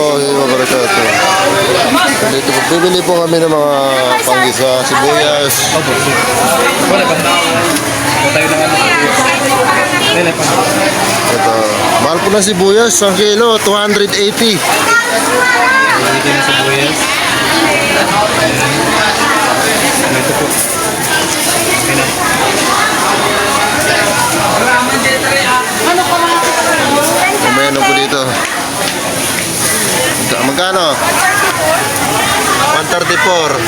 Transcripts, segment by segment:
warahmatullahi wabarakatuh. Dito po, bibili po kami ng mga panggisa, sibuyas. Opo. Wala. Wala tayo ng ano. Ito. Mahal po ng sibuyas, ang kilo, 280. Dito na sa buyas. Ito po. Okay na. Kumain po dito. Ito, Magkano? 134.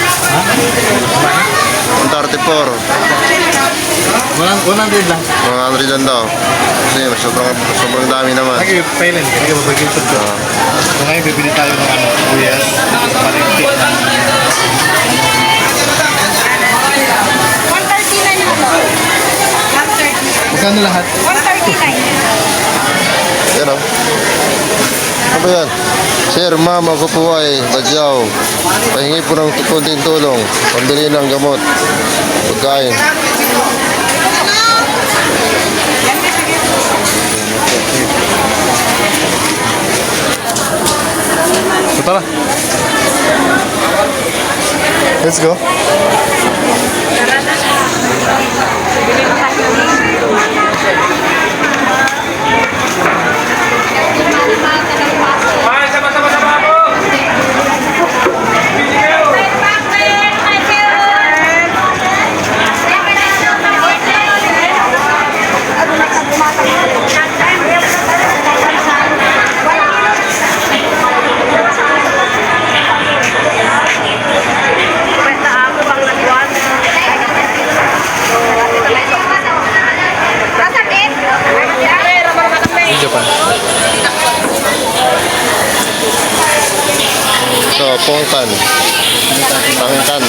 134. Walang, walang din lang. Mga ano rin daw. Kasi sobrang, sobrang dami naman. Lagi pailan. Hindi ka mabagay ito. Ah, So ngayon bibili tayo ng ano, buyas. Palintik ng 139 na. 130. Magkano lahat? 139. yan o. Ano ba yan? Sir, ma'am, ako po ay badyaw. Pahingi po ng kunting tulong. Pambili ng gamot. Pagkain. So tara. Let's go. Pongkan. Pangkan.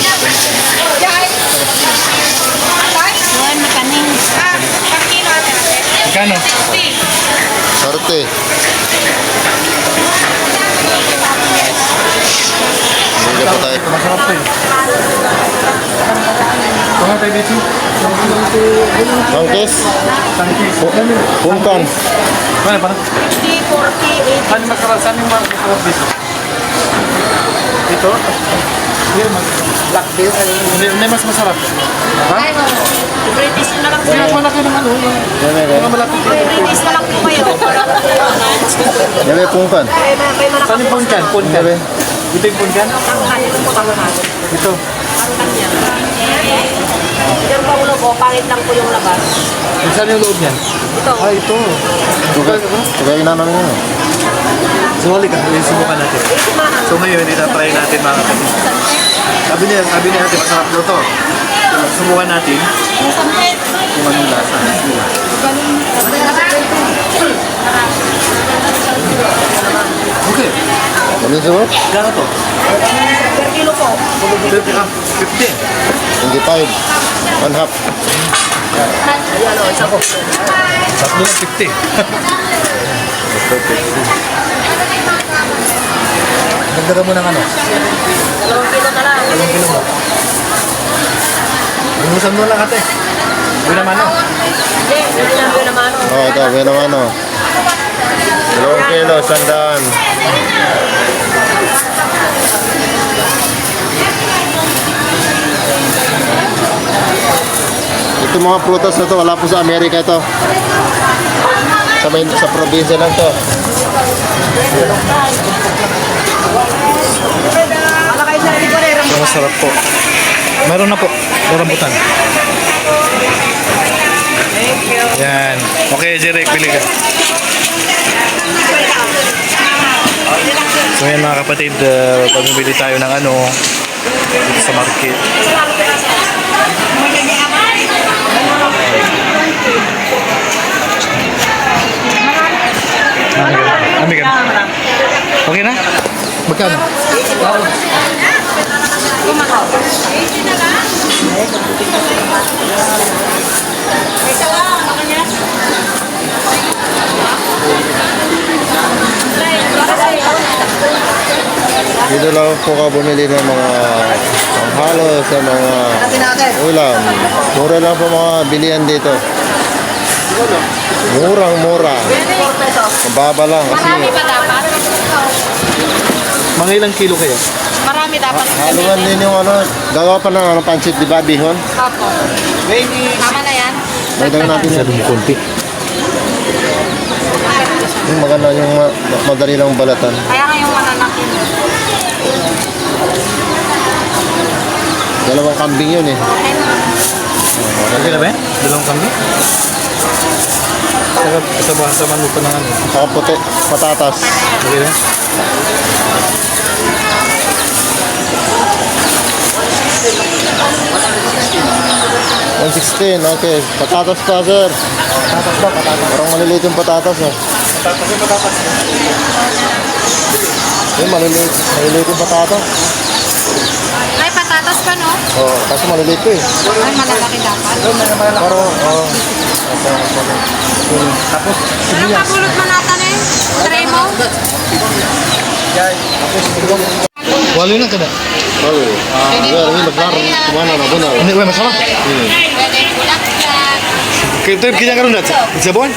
Buwan makaning. Magkano? Sarte. Hindi po tayo. Masarap to eh. Tunga tayo dito. Tangkis. Tangkis. Pongkan. Ano pa? 50, 40, 80. Saan yung masarap? Saan yung masarap dito? Ito? Hindi, mas... Black beer? Hindi, hindi mas masarap. Ha? British na lang po. Kaya malaki ng ano. yung- Mga malaki dito. British na lang po kayo. May. May may mga Saan yung punkan? Punkan. Sabi. Ito yung punkan? tangkan. Ito po tangkan. Ito. Tangkan niya. Yung paulo po, pangit lang po yung labas. Saan yung loob niyan? Ito. Ah, ito. Tugay. Tugay na namin yun. So, huli ka. Yung subukan natin. So, ngayon, ito try natin mga kapatid. Sabi niya, sabi niya natin, masarap daw to. Subukan natin kung anong lasa. Okay. Ano yung sabot? Gano to? Per kilo po. 50. ah, 50. 25. One half. Ayan o, isa po. Tatlo ng 50. Dagdagan mo ng ano? Dalawang kilo na lang. Dalawang kilo mo. Lumusan mo lang ate. Hindi naman oh. Hindi, hindi lang yun naman. o. Oh, ito. May naman o. Dalawang kilo, sandaan. Ito mga prutas na to, wala po sa Amerika ito. Sa, may, sa probinsya lang to. Malakay sa hindi ko rin. So, masarap po. Meron na po. Rambutan. Yan. Okay, Jeric, pili ka. So yan mga kapatid, uh, pamimili tayo ng ano dito sa market. Ami ka. Okay na? Magkano? Dito lang po ka bumili ng mga panghalo sa mga ulam. Mura lang po mga bilihan dito. Murang mura. Mababa lang kasi Marami pa dapat? Mga ilang kilo kaya? Marami dapat. Haluan din yung ano, gagawa pa ng ano, pancit, di ba, bihon? Opo. Tama na yan. Dagdagan natin. Masyadong konti. Yung maganda yung ma- ma- madali lang balatan. Kaya nga yung mananakin. Dalawang kambing yun eh. Okay na. Okay na ba? Dalawang kami? Saka kasama-sama mo pa ng ano. Saka puti, patatas. Okay na? One sixteen, okay. Patatas pa, sir. Patatas ba? Patatas. Parang maliliit yung patatas, eh. Patatas yung patatas. Yung maliliit, maliliit yung patatas. Ay, patatas pa, no? Oh, kaso maliliit ko eh. Ay, malalaki dapat. Pero, oh. Tapos, Anong mabulot mo natin eh? Try mo? Walo na ka na. Oh, ah, ini lebar, kumana na wala masama. Pwede kulak-kulak. Kaya yung kanya karoon natin. Sabon?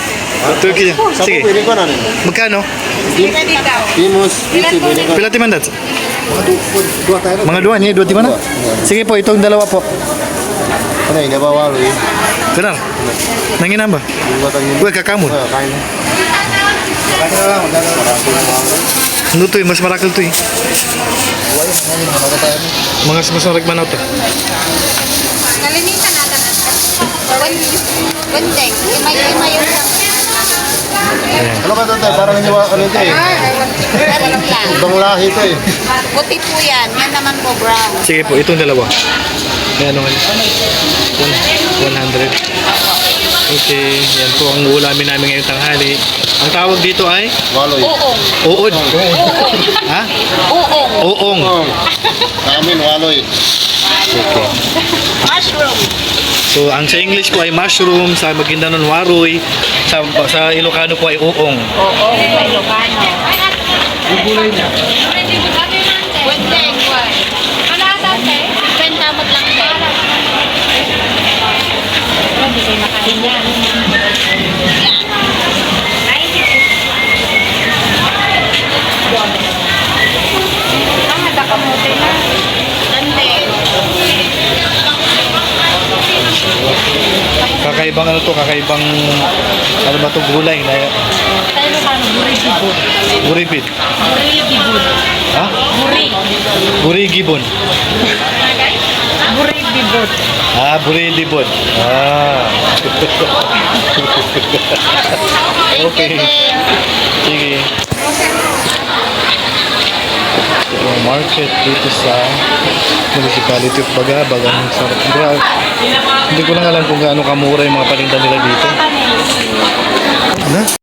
Ito yung kanya. Sige. pili ko na rin. Magkano? Imus, ko. Pila timan dat? Dua tayo. Mga dua niya, dua timan na? Sige po, itong dalawa po. Ano yun, nabawalo eh. Benar? Nanginan ba? Yung. Uy, kakamon. Ah, kain. Kain na lang. Ano to eh, mas marakal to eh. Mga mas marak manaw to. Kalinitan natin. Bundeng. Imay-imay yung Ano ba ito tayo? Parang hindi ano ito eh. Ano lang. Ibang lahi ito eh. Puti po yan. Yan naman po brown. Sige po, itong dalawa. May ano nga? 100. Okay, yan po ang ulamin namin ngayong tanghali. Ang tawag dito ay Waloy. Uong. uod. Ha? Uong. Uong. Sa amin, waloy. Okay. Mushroom. So, ang sa English po ay mushroom, sa Maguindanon waroy, sa, sa Ilocano po ay uong. Oo. May Ilocano. Yung gulay niya. Benta mo lang sir. Hindi kayo makain yan. Kakaibang ano ba to gulay na Sa Ilocano, burigibon. guripit. Burigibon. Ha? Buri. Burigibon. Burigibon. Ah, burilibon. Ah. Okay. Sige. Ito ang market dito sa municipality of Bagabag. Ang sarap. Grabe. Hindi ko lang alam kung gaano kamura yung mga paninda nila dito. Ano?